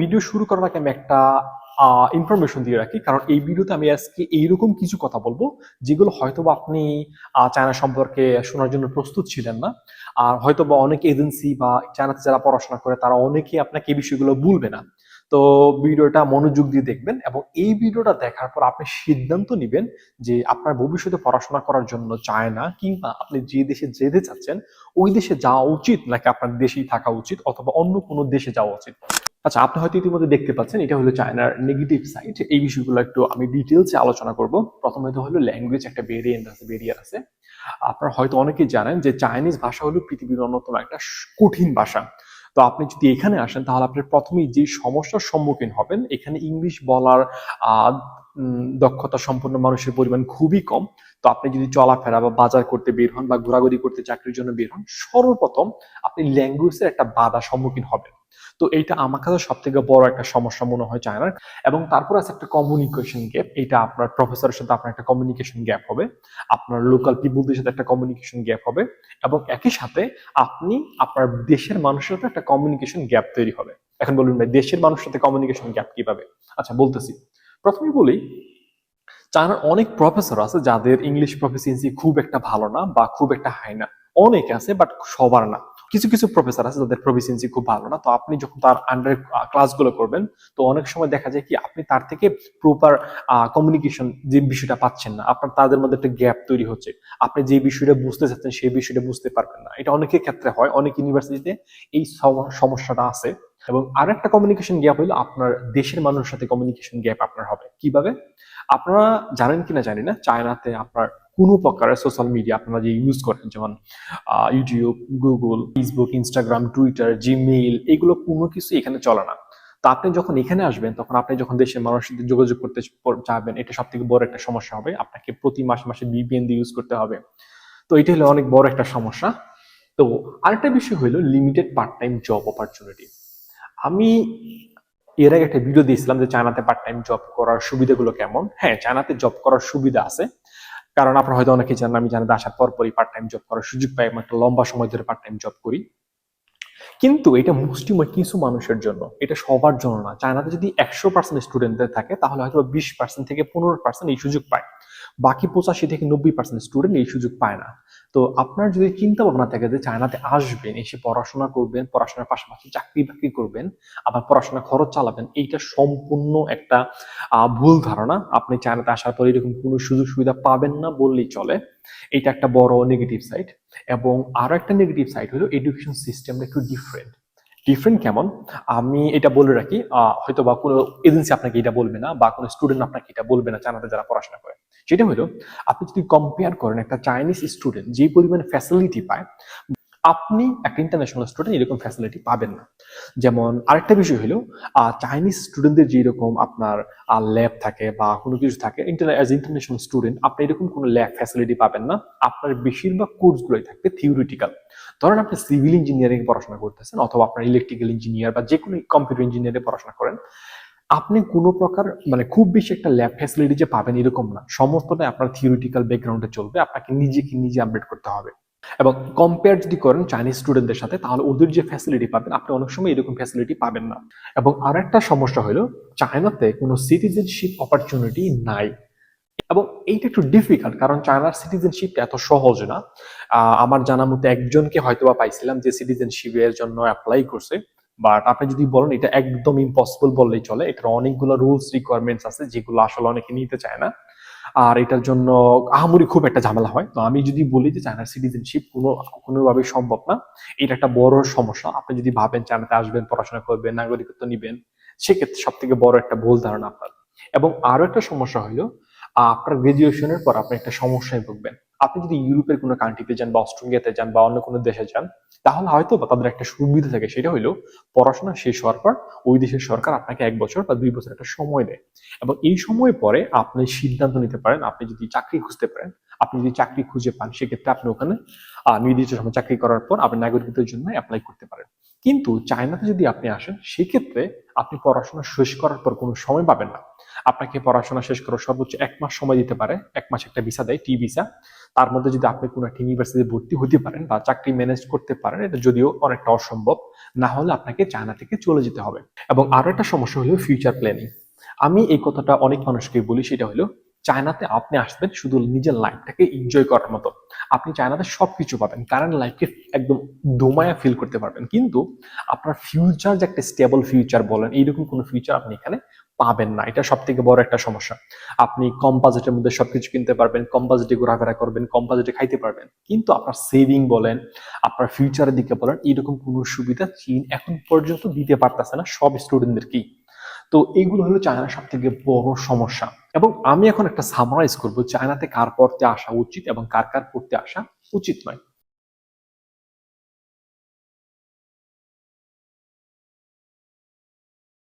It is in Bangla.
ভিডিও শুরু করার আগে আমি একটা ইনফরমেশন দিয়ে রাখি। কারণ এই ভিডিওতে আমি আজকে এইরকম কিছু কথা বলব, যেগুলো হয়তো বা আপনি চায়না সম্পর্কে শোনার জন্য প্রস্তুত ছিলেন না। আর হয়তো বা অনেক এজেন্সি বা চায়নাতে যারা পড়াশোনা করে, তারা অনেকেই আপনাকে এই বিষয়গুলো বলবে না। তো ভিডিওটা মনোযোগ দিয়ে দেখবেন এবং এই ভিডিওটা দেখার পর আপনি সিদ্ধান্ত নেবেন যে আপনার ভবিষ্যতে পড়াশোনা করার জন্য চায়না কিংবা আপনি যে দেশে যেতে চাচ্ছেন, ওই দেশে যাওয়া উচিত নাকি আপনার দেশেই থাকা উচিত অথবা অন্য কোনো দেশে যাওয়া উচিত? আচ্ছা আপনি হয়তো ইতিমধ্যে দেখতে পাচ্ছেন, এটা হলো চায়নার নেগেটিভ সাইড এই বিষয়গুলো একটু আমি ডিটেলসে আলোচনা করব। প্রথমে তো হলো ল্যাঙ্গুয়েজ একটা ভেরিয়েন্ট আছে ভেরিয়ার আছে। আপনারা হয়তো অনেকেই জানেন যে চাইনিজ ভাষা হলো পৃথিবীর অন্যতম একটা কঠিন ভাষা। তো আপনি যদি এখানে আসেন, তাহলে আপনি প্রথমেই যে সমস্যার সম্মুখীন হবেন, এখানে ইংলিশ বলার দক্ষতা সম্পন্ন মানুষের পরিমাণ খুবই কম। তো আপনি যদি চলাফেরা বা বাজার করতে বের হন বা ঘোরাঘুরি করতে চাকরির জন্য বের হন, সর্বপ্রথম আপনি ল্যাঙ্গুয়েজের একটা বাধা সম্মুখীন হবেন। তো এইটা আমার কাছে সব থেকে বড় একটা সমস্যা মনে হয় চায়নার। এবং তারপর আছে একটা কমিউনিকেশন গ্যাপ এটা আপনার প্রফেসরের সাথে আপনার একটা কমিউনিকেশন গ্যাপ হবে, আপনার লোকাল পিপুলদের সাথে একটা কমিউনিকেশন গ্যাপ হবে, এবং একই সাথে আপনি আপনার দেশের মানুষের সাথে একটা কমিউনিকেশন গ্যাপ তৈরি হবে। এখন বলুন ভাই, দেশের মানুষের সাথে কমিউনিকেশন গ্যাপ কীভাবে? আচ্ছা বলতেছি। প্রথমে বলি, চায়নার অনেক প্রফেসর আছে যাদের ইংলিশ প্রফিসিয়েন্সি খুব একটা ভালো না বা খুব একটা হাই না। অনেকে আছে বাট সবার না। কিছু কিছু প্রফেসর আছে যাদের প্রফিসিয়েন্সি খুব ভালো না, তো আপনি যখন তার আন্ডার ক্লাসগুলো করবেন, তো অনেক সময় দেখা যায় কি, আপনি তার থেকে প্রপার কমিউনিকেশন যে বিষয়টা পাচ্ছেন না, আপনার তাদের মধ্যে একটা গ্যাপ তৈরি হচ্ছে। আপনি যে বিষয়টা বুঝতে চাচ্ছেন, সেই বিষয়টা বুঝতে পারবেন না। এটা অনেকের ক্ষেত্রে হয়, অনেক ইউনিভার্সিটিতে এই সমস্যাটা আছে। এবং আরেকটা কমিউনিকেশন গ্যাপ হলো আপনার দেশের মানুষের সাথে কমিউনিকেশন গ্যাপ আপনার হবে। কীভাবে? আপনারা জানেন কিনা জানি না, চায়নাতে আপনার কোনো প্রকারের সোশ্যাল মিডিয়া আপনারা যে ইউজ করেন, যেমন YouTube Google Facebook Instagram Twitter Gmail এগুলো কোনো কিছু এখানে চলে না। তো আপনি যখন এখানে আসবেন, তখন আপনি যখন দেশের মানুষের সাথে যোগাযোগ করতে চাইবেন এটা সব থেকে বড় একটা সমস্যা হবে। আপনাকে প্রতি মাসে মাসে বিপিএন দিয়ে ইউজ করতে হবে। তো এটা হলো অনেক বড় একটা সমস্যা। তো আরেকটা বিষয় হলো limited part time job opportunity আমি এর আগে একটা ভিডিও দিয়েছিলাম যে চায়নাতে পার্ট টাইম জব করার সুবিধাগুলো কেমন? হ্যাঁ চায়নাতে জব করার সুবিধা আছে। কারণ আপনারা হয়তো অনেকে জানেন, আমি জানি আসার পর পরই পার্ট টাইম জব করার সুযোগ পাই, আমি একটা লম্বা সময় ধরে পার্ট টাইম জব করি। কিন্তু এটা মুষ্টিময় কিছু মানুষের জন্য, এটা সবার জন্য না। চায়নাতে যদি একশো পার্সেন্ট স্টুডেন্টদের থাকে, তাহলে হয়তো বিশ পার্সেন্ট থেকে পনেরো পার্সেন্ট এই সুযোগ পায়। বাকি পঁচাশি থেকে নব্বই পার্সেন্ট স্টুডেন্ট এই সুযোগ পায় না। তো আপনার যদি চিন্তা ভাবনা থাকে যে চায়নাতে আসবেন, এসে পড়াশোনা করবেন, পড়াশোনার পাশাপাশি চাকরি বাকরি করবেন, আবার পড়াশোনা খরচ চালাবেন, এইটা সম্পূর্ণ একটা ভুল ধারণা। আপনি চায়নাতে আসার পর এরকম কোনো সুযোগ সুবিধা পাবেন না বললেই চলে। এটা একটা বড় নেগেটিভ সাইড এবং আরও একটা নেগেটিভ সাইড হলো এডুকেশন সিস্টেমটা একটু ডিফারেন্ট ডিফারেন্ট কেমন? আমি এটা বলে রাখি হয়তো বা কোনো এজেন্সি আপনাকে এটা বলবে না বা কোনো স্টুডেন্ট আপনাকে এটা বলবে না চায়নাতে যারা পড়াশোনা করে। সেটা হলো, আপনি যদি কম্পেয়ার করেন একটা চাইনিজ স্টুডেন্ট যে পরিমাণ ফ্যাসিলিটি পায়, আপনি একটা ইন্টারন্যাশনাল স্টুডেন্ট এরকম ফ্যাসিলিটি পাবেন না। যেমন আরেকটা বিষয় হলো চাইনিজ স্টুডেন্টদের যেরকম আপনার ল্যাব থাকে বা কোনো কিছু থাকে অ্যাজ ইন্টারন্যাশনাল স্টুডেন্ট আপনি এরকম কোনো ল্যাব ফ্যাসিলিটি পাবেন না। আপনার বেশিরভাগ কোর্সগুলোই থাকবে থিওরিটিক্যাল ধরেন আপনি সিভিল ইঞ্জিনিয়ারিং পড়াশোনা করতেছেন, অথবা আপনার ইলেকট্রিক্যাল ইঞ্জিনিয়ার বা যে কোনো কম্পিউটার ইঞ্জিনিয়ারিং পড়াশোনা করেন। আপনি কোনো প্রকার মানে খুব বেশি একটা ল্যাব ফ্যাসিলিটি যে পাবেন এরকম না। সমস্তটাই আপনার থিওরিটিক্যাল ব্যাকগ্রাউন্ডে চলবে, আপনাকে নিজেকে নিজে আপডেট করতে হবে। এবং কম্পেয়ার যদি করেন চাইনিজ স্টুডেন্টদের সাথে, তাহলে ওদের যে ফ্যাসিলিটি পাবেন, আপনি অনেক সময় এরকম ফ্যাসিলিটি পাবেন না। এবং আরেকটা সমস্যা হলো চায়নাতে কোনো সিটিজেনশিপ অপরচুনিটি নাই। এবং এইটা একটু ডিফিকাল্ট কারণ চায়নার সিটিজেনশিপ এত সহজ না। আমার জানা মতে একজনকে হয়তো বা পাইছিলাম যে সিটিজেনশিপের জন্য অ্যাপ্লাই করছে। বাট আপনি যদি বলেন, এটা একদম ইম্পসিবল বললেই চলে। এটার অনেকগুলো রুলস রিকোয়ারমেন্টস আছে, যেগুলো আসলে অনেকে নিতে চায় না। আর এটার জন্য আহামরি খুব একটা ঝামেলা হয়। তো আমি যদি বলি যে চায়নার সিটিজেনশিপ কোনো, কোনোভাবেই সম্ভব না। এটা একটা বড় সমস্যা। আপনি যদি ভাবেন চায়নাতে আসবেন, পড়াশোনা করবেন, নাগরিকত্ব নিবেন, সেক্ষেত্রে সব থেকে বড় একটা ভুল ধারণা আপনার। এবং আরও একটা সমস্যা হলো আপনার গ্রাজুয়েশনের পর আপনি একটা সমস্যায় ভুগবেন। আপনি যদি ইউরোপের কোনো কান্ট্রিতে যান বা অস্ট্রেলিয়াতে যান বা অন্য কোনো দেশে যান, তাহলে হয়তো বা তাদের একটা সুবিধা থাকে। সেটা হলো পড়াশোনা শেষ হওয়ার পর ওই দেশের সরকার আপনাকে এক বছর বা দুই বছর একটা সময় দেয়। এবং এই সময় পরে আপনি সিদ্ধান্ত নিতে পারেন, আপনি যদি চাকরি খুঁজতে পারেন, আপনি যদি চাকরি খুঁজে পান, সেক্ষেত্রে আপনি ওখানে নির্দিষ্ট সময় চাকরি করার পর আপনি নাগরিকদের জন্য অ্যাপ্লাই করতে পারেন। কিন্তু চায়নাতে যদি আপনি আসেন, সেক্ষেত্রে আপনি পড়াশোনা শেষ করার পর কোনো সময় পাবেন না। আপনাকে পড়াশোনা শেষ করার সর্বোচ্চ এক মাস সময় দিতে পারে। এক মাস একটা ভিসা দেয়, টি ভিসা। তার মধ্যে যদি আপনি কোনো একটা ইউনিভার্সিটি ভর্তি হতে পারেন বা চাকরি ম্যানেজ করতে পারেন, এটা যদিও অনেকটা অসম্ভব, না হলে আপনাকে চায়না থেকে চলে যেতে হবে। এবং আরও একটা সমস্যা হলো ফিউচার প্ল্যানিং আমি এই কথাটা অনেক মানুষকে বলি, সেটা হলো চায়নাতে আপনি আসবেন শুধু নিজের লাইফটাকে এনজয় করার মতো। আপনি চায়নাতে সবকিছু পাবেন কারেন্ট লাইফকে একদম দোমায়া ফিল করতে পারবেন। কিন্তু আপনার ফিউচার যে একটা স্টেবল ফিউচার বলেন, এইরকম কোনো ফিউচার আপনি এখানে পাবেন না। এটা সব থেকে বড় একটা সমস্যা। আপনি কম বাজেটের মধ্যে সবকিছু কিনতে পারবেন, কম বাজেটে ঘোরাফেরা করবেন, কম বাজেটে খাইতে পারবেন। কিন্তু আপনার সেভিং বলেন, আপনার ফিউচারের দিকে বলেন, এইরকম কোনো সুবিধা চীন এখন পর্যন্ত দিতে পারতেছে না সব স্টুডেন্টদেরকেই তো এইগুলো হলো চায়নার সব থেকে বড় সমস্যা। এবং আমি এখন একটা সামারাইজ করব, চায়নাতে কার পড়তে আসা উচিত এবং কার কার পড়তে আসা উচিত নয়।